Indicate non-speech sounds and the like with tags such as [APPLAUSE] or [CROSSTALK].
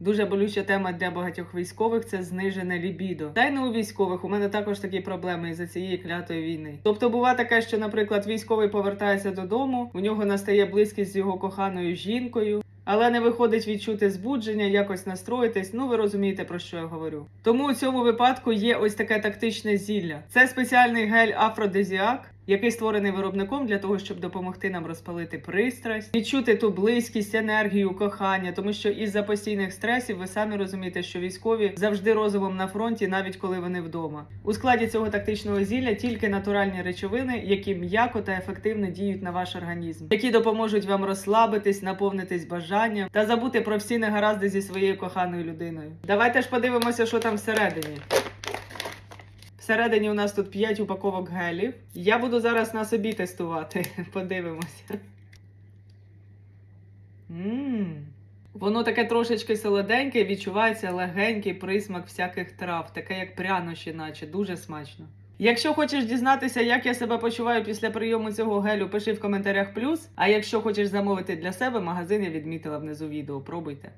Дуже болюча тема для багатьох військових це знижене лібідо. Та й не у військових. У мене також такі проблеми із-за цієї клятої війни. Тобто буває таке, що, наприклад, військовий повертається додому, у нього настає близькість з його коханою жінкою. Але не виходить відчути збудження, якось настроїтись. Ну ви розумієте про що я говорю. Тому у цьому випадку є ось таке тактичне зілля. Це спеціальний гель афродизіак, який створений виробником для того, щоб допомогти нам розпалити пристрасть, відчути ту близькість, енергію, кохання, тому що із-за постійних стресів ви самі розумієте, що військові завжди розумом на фронті, навіть коли вони вдома. У складі цього тактичного зілля тільки натуральні речовини, які м'яко та ефективно діють на ваш організм, які допоможуть вам розслабитись, наповнитись бажанням та забути про всі негаразди зі своєю коханою людиною. Давайте ж подивимося, що там всередині. Всередині у нас тут 5 упаковок гелів. Я буду зараз на собі тестувати. [LAUGHS] Подивимося. Мм. Воно таке трошечки солоденьке, відчувається легенький присмак всяких трав, таке як прянощі, наче дуже смачно. Якщо хочеш дізнатися, як я себе почуваю після прийому цього гелю, пиши в коментарях плюс. А якщо хочеш замовити для себе, магазин я відмітила внизу відео. Пробуйте.